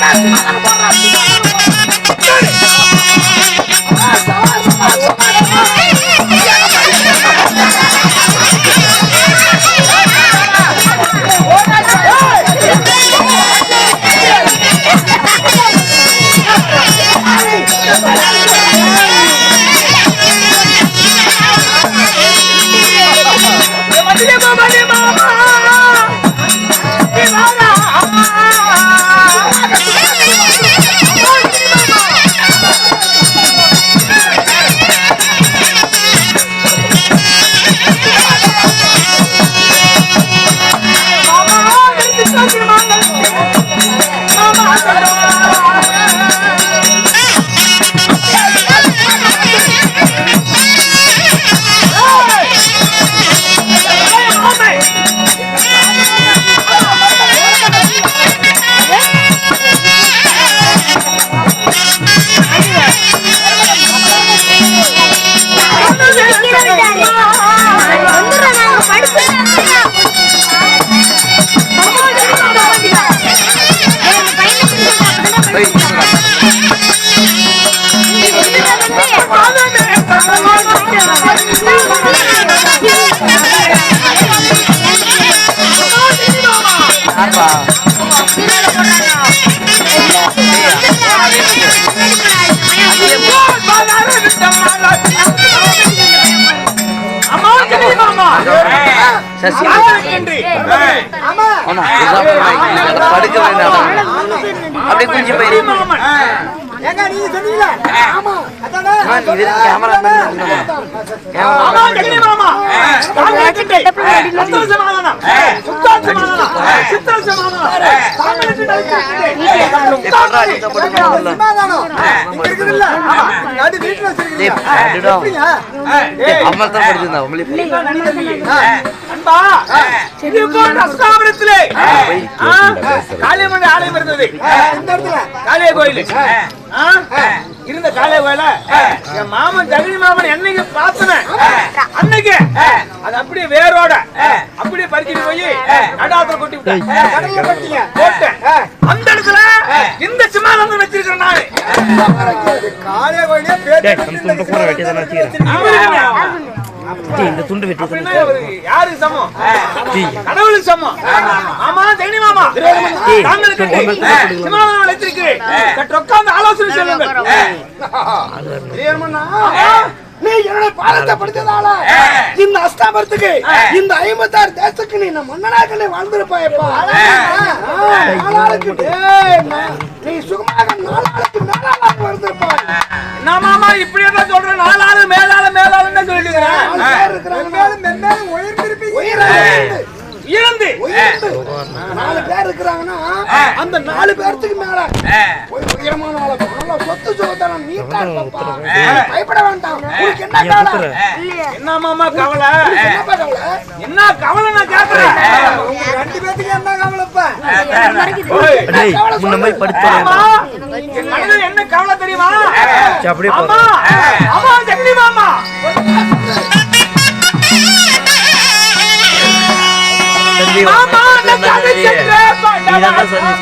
Malah அதை படுக்க வேண்டாம். அப்படியே குஞ்சு போயிரு. நீங்க சொன்னீங்களா ஆமா அதானே அம்மா, நீ இது அஸ்தாபனத்திலே, ஆ, காளியம்மன் ஆலயம் இருந்தது. இந்த இடத்துல. காளிய கோயில். இருந்த காளிய கோயில? என் மாமன் ஜெகனி மாமன் என்னைக்கு பார்த்தன? அன்னைக்கு. அது அப்படியே வேரோட. அப்படியே பறிச்சுட்டு போய் நடாத்துல கொட்டி விட்டேன். போட்டேன். அந்த இடத்துல இந்த சிம்மானந்தம் வச்சிருக்கிறேன் நானு. காலைய கோயிலே பூரா வெட்டி தானே வச்சுக்கிறேன் இவருக்கு இந்த துண்டு வெட்டி அப்படின்னா இவருக்கு யாருக்கு சமம்? கடவுளுக்கு சமம். ஆமா ஜெகனி மாமா. சற்று உட்கார்ந்து ஆலோசனை சொல்லுங்கள் நீ என்னுடைய பாதத்தை படிச்சதால இந்த அஸ்தாபரத்துக்கு இந்த ஐம்பத்தாறு தேசத்துக்கு நீ நம்ம மன்னனாக நீ வாழ்ந்திருப்பாயப்பா நீ சுகமாக நாளாளுக்கு மேலாளாக வாழ்ந்திருப்பாய். என்ன மாமா இப்படியே தான் சொல்றேன். நாலாளு மேலாளு மேலாளுன்னு சொல்லிட்டு நாலு பேர் இருக்கிறாங்க. உயிரை இழந்து. நாலு பேர் இருக்கிறாங்கன்னா அந்த நாலு பேர்த்துக்கு மேல போய் உயரமான நல்ல சொத்து நீட்டா இருப்பப்பா. பயப்பட வேண்டாம். உனக்கு என்ன கவலை? என்ன மாமா கவலை? என்ன கவலை? நான் கேக்குறேன். ரெண்டு பேத்துக்கு என்ன கவலைப்பா முன்ன படுத்து மனதில் என்ன கவலை தெரியுமா? அப்படியே ஆமா ஆமா ஜெகனி மாமா. தம்பி நீதான். சொல்லி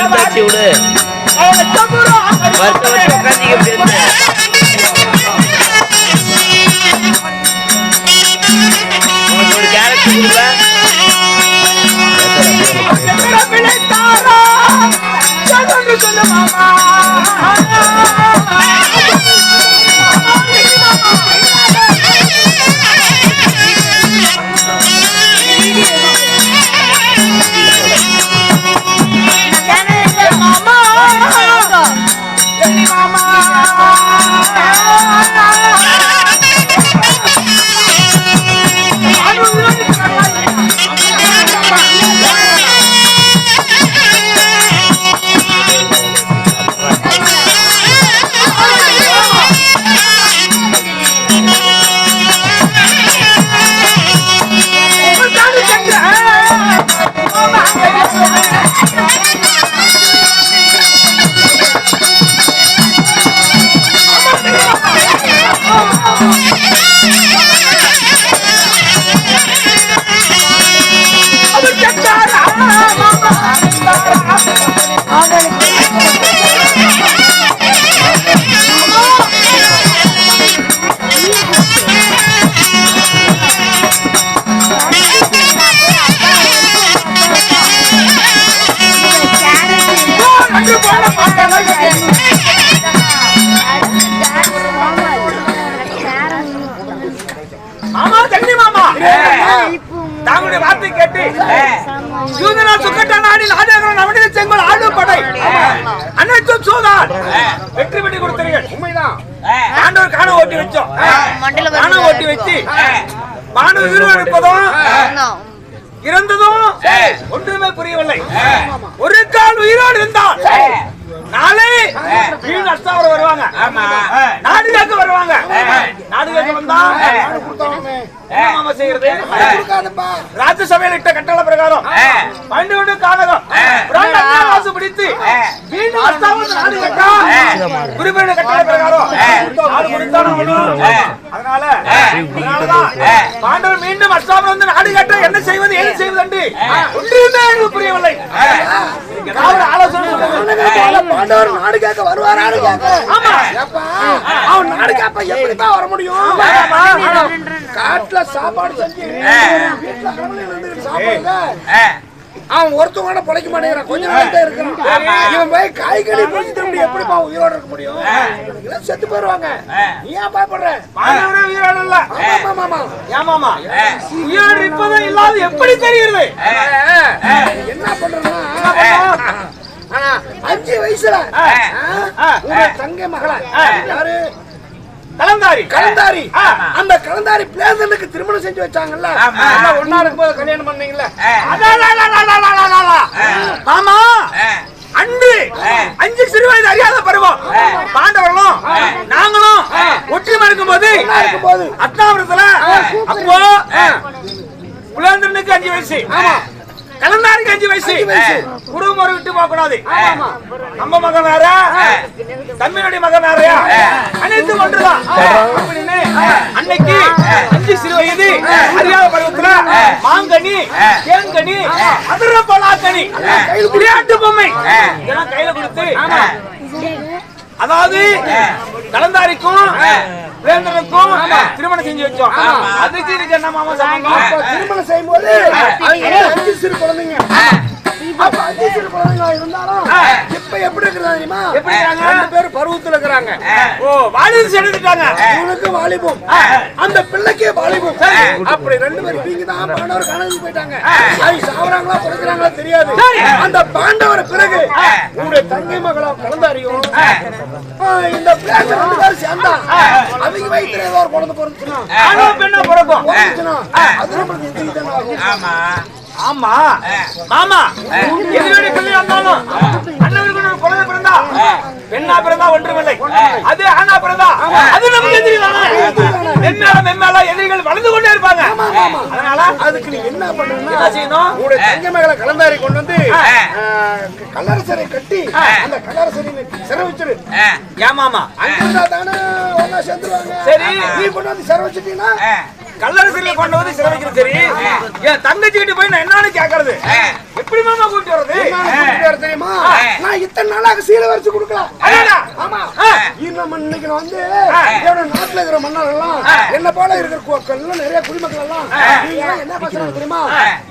எடுத்தாச்சு விடு வருஷம் காண ஓட்டி வச்சு. பானு விருவம் எடுப்பதும் இறந்ததும் ஒன்றுமே புரியவில்லை. ஒரு கால் உயிரோடு இருந்தால் நாளை வீண் அஸ்தாவரம் வருவாங்க. நாடு காக்க வருவாங்க. நாடு காக்க வந்தா மாமா செய்யறது. ராஜ்யசபையில் இட்ட கட்டளை பிரகாரம் பண்டு விட்டு காணகம் வாசு பிடித்து நாடு கட்டா குறிப்பிட்ட கட்டளை பிரகாரம் நாடு பாண்டவர் மீண்டும் அஸ்தாபனம் வந்து நாடு கட்ட என்ன செய்வது ஏது செய்வது என்று ஒன்றுமே எனக்கு புரியவில்லை. பாண்டவர் நாடு கேட்க. ஏப்பா, அவன் நாடு கேட்ப எப்படிப்பா வர முடியும்? காட்டுல சாப்பாடு செஞ்சு வீட்டுல சாப்பிடுங்க. அவன் ஒருத்தன் கூட பொழைக்க மாட்டேங்கிறான். கொஞ்ச நாள் தான் இருக்கிறான். இவன் போய் காய்கறி போய் திரும்பி எப்படிப்பா உயிரோட இருக்க முடியும்? இவனுங்கெல்லாம் செத்து போயிருவாங்க. நீ ஏன் பயப்படுற? உயிரோடு இல்ல. ஆமா, ஆமா, ஆமா. உயிரோடு இருப்பது இல்லாத எப்படி தெரியுது என்ன பண்றேன்னா அஞ்சு வயசுல உங்க தங்கை மகள யாரு? கலந்தாரி. கலந்தாரி. அந்த கலந்தாரி பிளேசனுக்கு திருமணம் செஞ்சு வச்சாங்கல்ல? எல்லாம் ஒண்ணா இருக்கும்போது கல்யாணம் பண்ணீங்கல்ல? மாமா அன்று அஞ்சு சிறு வயது அறியாத பருவம். பாண்டவர்களும் நாங்களும் ஒற்றுமை இருக்கும்போது இருக்கும்போது அத்தாபுரத்துல அப்போ புலேந்திரனுக்கு அஞ்சு வயசு. கலந்தாருக்கு அஞ்சு வயசு. குடும்பம் ஒரு விட்டு போக கூடாது நம்ம மகன் வேற. தம்பியுடைய மகன் வேறயா அனைத்து ஒன்றுதான் அன்னைக்கு அஞ்சு சிறு வயது அறியாத பருவத்துல மாங்கனி தேங்கனி அதிர பலாக்கனி விளையாட்டு பொம்மை. இதெல்லாம் கையில கொடுத்து அதாவது கலந்தாரிக்கும் வேந்தனுக்கும் திருமணம் செஞ்சு வச்சோம். அதுக்கு இதுக்கு என்ன மாமா சம்பந்தம் திருமணம் செய்யும்போது அவங்க எல்லாம் அஞ்சு சிறு குழந்தைங்க. அப்ப குழந்தைங்க இருந்தாலும் இப்ப எப்படி இருக்கிறாங்க தெரியுமா? எப்படி இருக்காங்க? ரெண்டு பேரும் பருவத்துல இருக்கிறாங்க. ஓ வாலிபம் செலுத்திட்டாங்க இவனுக்கு வாலிபம். அந்த பிள்ளைக்கே வாலிபம். அப்படி ரெண்டு பேரும் தான் பாண்டவர் காணாம போயிட்டாங்க. அவங்க சாவறாங்களா பிறக்கிறாங்களா தெரியாது. அந்த பாண்டவர் பிறகு உங்களுடைய தங்கை மகளா கலந்தாரியும் இந்த பிள்ளைங்க ரெண்டு பேரும் சேர்ந்தா அவங்க வயிற்றுல ஏதோ ஒரு குழந்தை பிறந்துச்சுன்னா. ஆனா பெண்ணா பிறக்கும் அது ஆமா. மாமா எதிரடி பிள்ளை வந்தாலும் அண்ணனுக்கு ஒரு குழந்தை பிறந்தா பெண்ணா பிறந்தா ஒன்றுமில்லை. அது ஆனா பிறந்தா அது நமக்கு எதிரி தானே மென்மேல மென்மேல எதிரிகள் வளர்ந்து கொண்டே இருப்பாங்க. அதனால அதுக்கு நீ என்ன பண்ணணும்னா என்ன செய்யணும்? உங்களுடைய தங்க கலந்தாரி கொண்டு வந்து கல்லரசரை கட்டி அந்த கல்லரசரை சிறை வச்சிரு ஏமாமா அங்கிருந்தா தானே ஒன்னா சேர்ந்துருவாங்க. சரி. நீ கொண்டு வந்து சிறை வச்சுட்டீங்கன்னா கல்லரசில கொண்டு வந்து சிறை வைக்கிறது சரி. என் தங்கச்சி கிட்ட போய் நான் என்னன்னு கேக்குறது? எப்படி மாமா கூட்டி வர்றது? தெரியுமா? நான் இத்தனை நாளாக சீலை வரைச்சு கொடுக்கல. அடடா. ஆமா. இன்னும் இன்னைக்கு வந்து என்னோட நாட்டுல இருக்கிற மன்னர் எல்லாம் என்ன போல இருக்கிற நிறைய குடிமக்கள் எல்லாம் என்ன பேசுறாங்க தெரியுமா?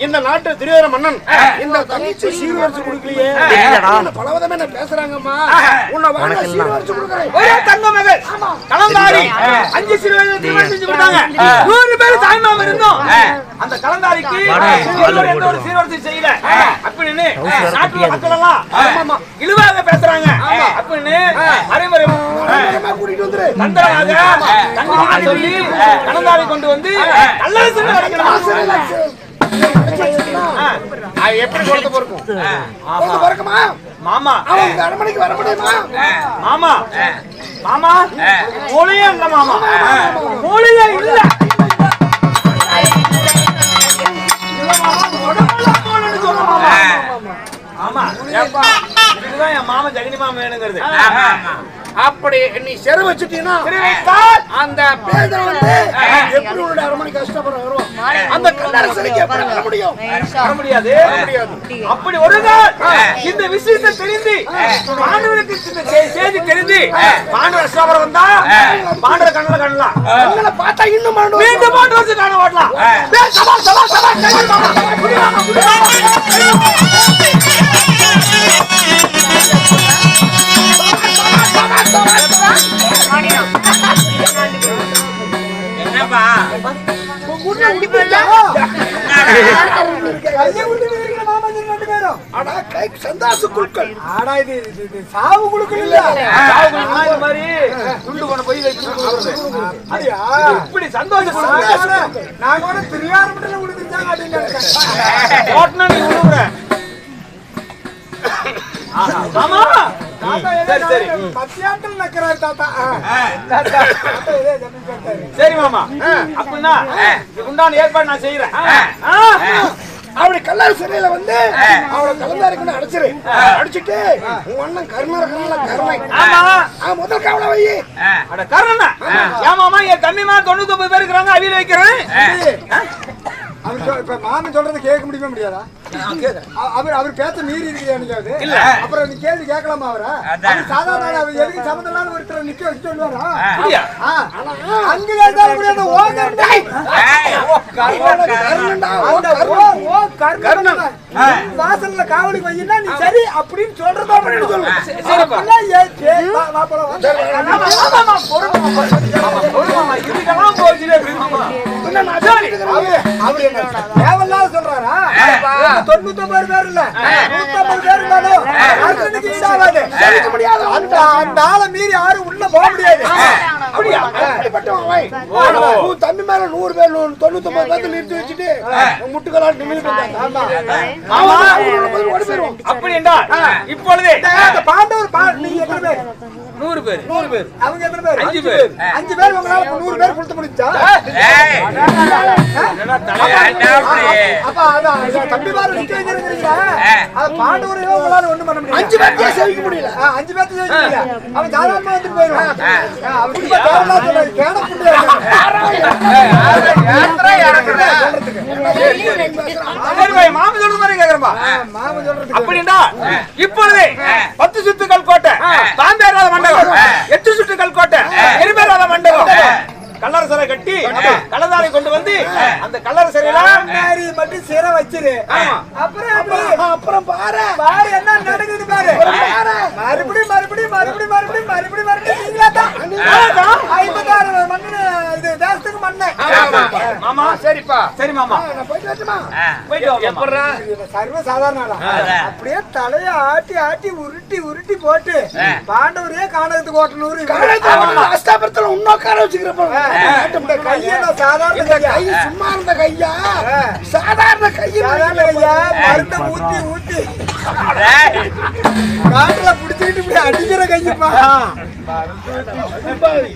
இந்த நாட்டு திரியோர மன்னன் இந்த தங்கச்சி சீர் வரைச்சு கொடுக்கலையே. அப்படின்னு பலவிதமா என்ன பேசுறாங்கம்மா? உன்னை வாங்க சீர் வரைச்சு கொடுக்குறேன். ஒரே தங்க மகள். கலந்தாரி அஞ்சு செஞ்சு விட்டாங்க நூறு பேர் தாய்மாம இருந்தோம். அந்த கலந்தாரிக்கு எந்த ஒரு சீர்வரிசை செய்யல. அப்படின்னு நாட்டுல மக்கள் எல்லாம் இழிவாக பேசுறாங்க. அப்படின்னு மறைமுறை தங்கமாக சொல்லி. கலந்தாரி கொண்டு வந்து நல்லரசு கிடைக்கணும் அது எப்படி குழந்தை பிறக்கும்? மாமா. இந்த அரண்மனைக்கு வர முடியுமா? மாமா. மாமா. மூளையே இல்ல மாமா. மூளையே இல்ல. ஆமா இதுதான் என் மாமா ஜெகனி மாமா வேணுங்கிறது அப்படி நீ வச்சுட்டீங்கன்னா சரி வைத்தால் அந்த பேதர் வந்து எப்படி உன்னோட அரண்மனை கஷ்டப்பட வருவான் அந்த கல்லரசனுக்கு எப்படி வர முடியும் வர முடியாது அப்படி ஒரு நாள் இந்த விஷயத்தை தெரிந்து பாண்டவருக்கு இந்த செய்தி தெரிந்து பாண்டவர் அஸ்தாபரம் வந்தா பாண்டவர் கண்ணில் காணலாம் உங்களை பார்த்தா இன்னும் மறந்து மீண்டும் பாண்டவர் காண ஓட்டலாம் டேய், சபா, சபா, சபா, கல்யாணம் விட்டு ரெண்டு பேரும். ஆனா சந்தாசு குழுக்கள். ஆனா இது சாவு குழுக்கள் இல்ல. சாவுக்குள்ள இந்த மாதிரி துண்டு கொண்டு போய் வச்சு. அப்படியா? இப்படி சந்தோஷம் நான் கூட திருவாரூர்ல விழுந்துருச்சாங்க அப்படின்னு ஓட்டுனா நீ விழுவுற ஆஹா. ஆமா சரி சரி. நாளைக்கு பத்தியாட்டம் நக்கிறாரு தாத்தா. சரி மாமா. அப்படின்னா உண்டான ஏற்பாடு நான் செய்யறேன் அப்படி கல்லாறு சிறையில வந்து அவளை கலந்தாருக்குன்னு அடிச்சிரு. அடிச்சிட்டு உன் அண்ணன் கருணா இருக்கனால கருணை. ஆமா. ஆ, முதல் கவலை வை. அட கரணா. ஏமாமா என் தம்பிமா தொண்ணூத்தி ஒன்பது பேர் இருக்கிறாங்க அவியல் வைக்கிறேன். அவர் இப்ப மாமன் சொல்றது கேட்க முடியுமா முடியாதா? அவர் அவர் பேச்ச மீறி என்னைக்காவது இல்ல. அப்புறம் நீ கேள்வி கேட்கலாமா அவரை? அவர் சாதாரண அவர் எதுக்கு சம்மந்தம் இல்லாத ஒருத்தரை நிக்க வச்சு சொல்லுவாரா. அங்க கேட்டாலும் முடியாது வாசல்ல காவலி வையினா நீ சரி அப்படின்னு சொல்றதா அப்படின்னு சொல்லு சரிப்பா. அப்படின்னா ஏ கே வா வா போலாம் வா. ஆமா, ஆமாமா, பொறுமாமா, பொறுமாமா, பொறுமாமா, இதுக்கெல்லாம் போச்சுலே, மாமா. சரி. அவரு அவரு என்ன தேவையில்லாத சொல்றாரா? இந்த தொண்ணூத்தொன்பது பேர் இல்ல. முடியாது. அந்த அந்த ஆளை மீறி யாரும் உள்ள போக முடியாது. அப்படியா? உன் தம்பி மேல நூறு பேர் நூறு தொண்ணூத்தொன்பது பேர்த்த நிறுத்தி வச்சுட்டு உன் முட்டுக்களால் போயிருவான். அப்படி என்றால் இப்பொழுதே பாண்டவர் பா- நீங்க எத்தனை பேர்? நூறு பேர். நூறு பேர். அவங்க எத்தனை பேர்? அஞ்சு பேர். அஞ்சு பேர் உங்களால நூறு பேர் கொடுத்து தலையா? அப்ப அதான் தம்பி மாதிரி நிக்க அது உங்களால ஒண்ணும் பண்ண முடியாது அஞ்சு பேர்த்தையும் சேவிக்க முடியல? ஆ, அஞ்சு பேர்த்து ஜெயிச்சிட்டீங்க. அவன் சாதாரணமா வந்துட்டு போயிடுவான். ஆ, அவன் புண்டு சரி பாய், மாமா மாதிரி அப்படின்னா இப்பொழுதே பத்து சுத்துக்கள் கோட்டை. பாம்பேராத மண்டபம். எட்டு சுத்துக்கள் கோட்டை. கள்ளதாரை கொண்டு வந்து அந்த கல்லரசரையில முன்னாடி மட்டும் சிறை வச்சிரு. அப்புறம்? அப்புறம் பாரு. பாரு என்ன நடக்குது பாரு. மறுபடியும் மறுபடியும் மறுபடியும் மறுபடியும் மறுபடியும் மறுபடியும் ஐம்பத்தாறு மண்ணு இது தேசத்துக்கு மண்ணு. மாமா சரிப்பா. சரி மாமா. போயிட்டு வரட்டுமா? சர்வ சாதாரண? அப்படியே தலைய ஆட்டி ஆட்டி உருட்டி உருட்டி போட்டு பாண்டவரே காணகத்துக்கு ஓட்டலூர் இன்னும் உட்கார வச்சுக்கிறப்ப. கையை சாதாரண கை சும்மா இருந்த கையா? சாதாரண கையை? சாதாரண கையா? மருந்த ஊத்தி ஊத்தி. காட்டுல புடிச்சுக்கிட்டு இப்படி அடிக்கிற கையப்பா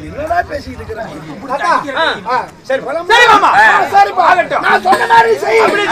என்னடா பேசிட்டு இருக்கிறேன்? சரி சரி மாமா. சரிப்பா. நான் சொன்ன மாதிரி செய். அப்படியே